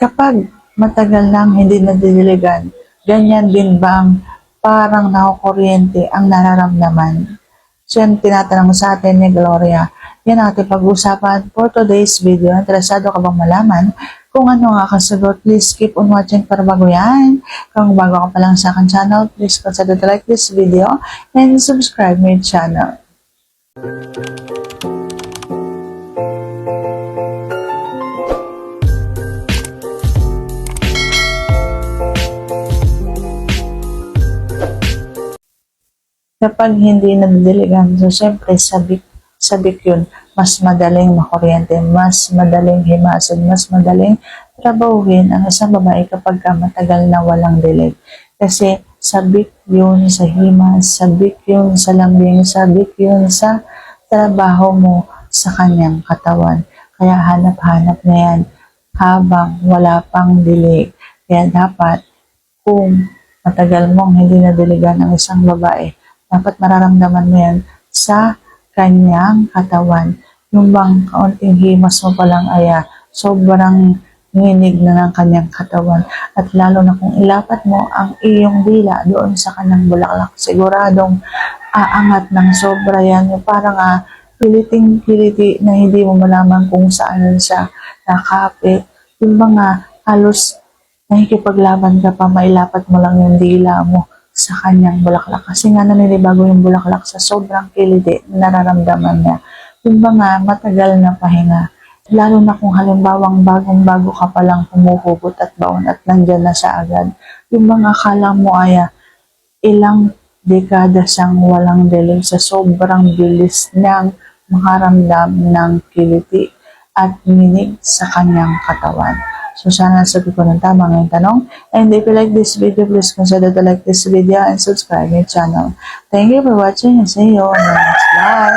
Kapag matagal nang hindi nadidiligan, ganyan din bang parang nakukuryente ang nararamdaman? So yan tinatanong sa atin ni Gloria. Yan ang ating pag-usapan for today's video. Interesado ka bang malaman kung ano nga kasagot? Please keep on watching para bago yan. Kung bago ka pa lang sa akin channel, please consider to like this video and subscribe my channel. Kapag hindi nadidiligan, so syempre sabik, sabik yun, mas madaling makuryente, mas madaling himasin, mas madaling trabahuhin ang isang babae kapag ka matagal na walang dilig. Kasi sabik yun sa himas, sabik yun sa lambing, sabik yun sa trabaho mo sa kanyang katawan. Kaya hanap-hanap na yan habang wala pang dilig. Kaya dapat kung matagal mong hindi nadiligan ng isang babae, dapat mararamdaman mo yan sa kanyang katawan. Yung bang kaunting himas mo palang aya, sobrang nginig na ng kanyang katawan. At lalo na kung ilapat mo ang iyong dila doon sa kanyang bulaklak, siguradong aangat ng sobra yan. Yung parang ah, piliting-piliti na hindi mo malaman kung saan siya nakapit. Yung mga halos nakikipaglaban ka pa, mailapat mo lang yung dila mo sa kanyang bulaklak. Kasi nga naninibago yung bulaklak sa sobrang kiliti na nararamdaman niya. Yung mga matagal na pahinga. Lalo na kung halimbawang bagong-bago ka palang humuhugot at baon at nandyan na siya agad. Yung mga akala mo ay ah, ilang dekada siyang walang dilig sa sobrang bilis niyang makaramdam ng kiliti at minig sa kanyang katawan. So, sana sabi ko ng tama ngayong tanong. And if you like this video, please consider to like this video and subscribe my channel. Thank you for watching and see you on the next vlog.